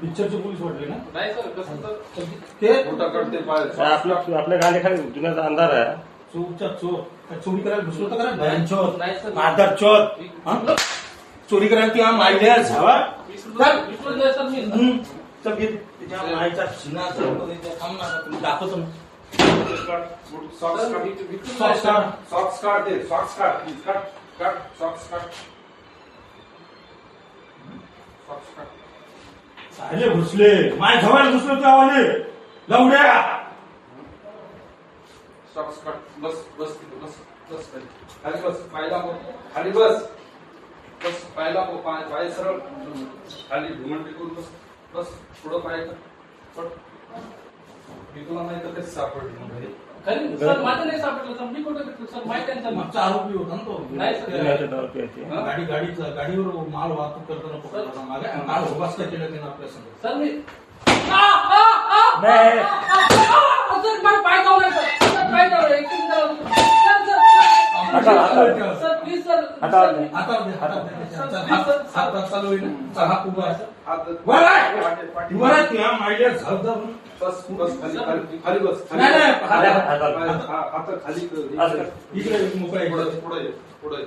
पिक्चरचे पोलीस वाटले ना? नाही सर कसं तर? ते मोठा करते पाय. आपलं आपल्या गाडीखाली जुन्याचा अंधार आहे. चोरच्या चोर. काय चोरी करायला घुसलो तर करा नाही सर. चोर. चोरी करायला किंवा मायल्या झावा? विसरून विसरून नाही सर मी. हं. घे. त्याच्या मायचा शिना चौकत थांब ना आता दाखवतो सॉक्स काढ. सॉक्स सॉक्स काढ दे. सॉक्स काढ. काढ. काढ. सॉक्स काढ. सॉक्स काढ. साले घुसले. माय झवायला घुसलो त्या आवाले. लवड्या बस बस बस बस खाली. बस पायला हो खाली बस. बस पायला हो पाय पाय सरळ. खाली घुमट करून बस. बस पुढं पाय. कर पट. मी तुला नाही तर कधी सापडली सर माझं नाही सापडलं. सर मी कुठे भेटलो? सर माहिती आहे ना सर मागचा आरोपी होता ना तो. नाही सर. हा, गाडी गाडीचा गाडीवर माल वाहतूक करताना पकडला होता. मागे आणि माल उभासला केलं त्यानं आपल्या संग सर मी आ, आ, आ, नाही. आ, आ, आ, सर माझं पाय जाऊ नये सर सर पाय जाऊ नये एकदम जाऊ नये. Sir sir. आता- आता- सर आता- चल, होईल हात उभा. बस बस खाली खाली बस. हात- खाली. इकडे मोकळा पुढे. पुढे पुढे.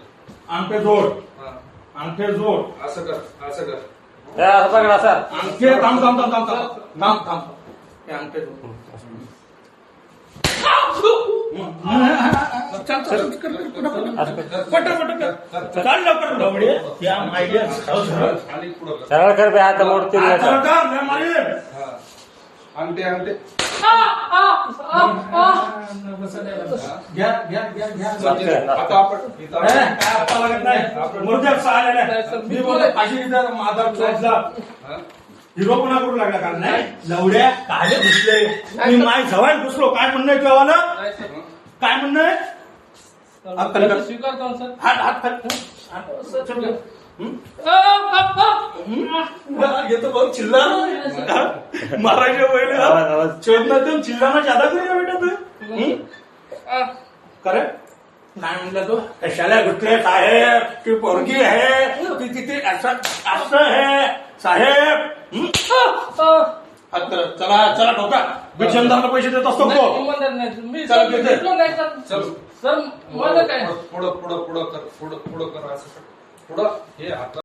अंगठे जोड. हा. अंगठे जोड. असं कर असं कर. हे पकडा सर अंगठे थांब थांब थांब थांब थांब. थांब थांब. अंगठे जोड. सरळ कर बे. अंगठे अंगठे. आता आपण इथं ए, काय आपा लागत नाही. मुर्द्या आलेल्या नाही, सर, मी मी बोलतो फाशी इथं माधव चोचला हा? हिरोपणा करू लागला कारण नाही. लवड्या काले घुसले मी माय जवळ घुसलो. काय म्हणणं आहे तेव्हा नाही सर. काय म्हणणं आहे खाली कर. मी स्वीकारतो सर हात हात. हं? हं? ये तो बहुत चिल्ला. रहा है महाराजा आवाज. चोदना तुम चिल्लाना ज्यादा करेगा बेटा तू. हं? आ. करे काय म्हणलं तो. कशाला घुसले साहेब? ती पोरगी आहे. ती किती असं असं आहे. साहेब. हं? करा. चला चला ठोका बिचंदारला पैसे देत असतो. मी चल, सर, घेते. माझं काय पुढं पुढं पुढं कर पुढं पुढं कर असं पुढं हे आता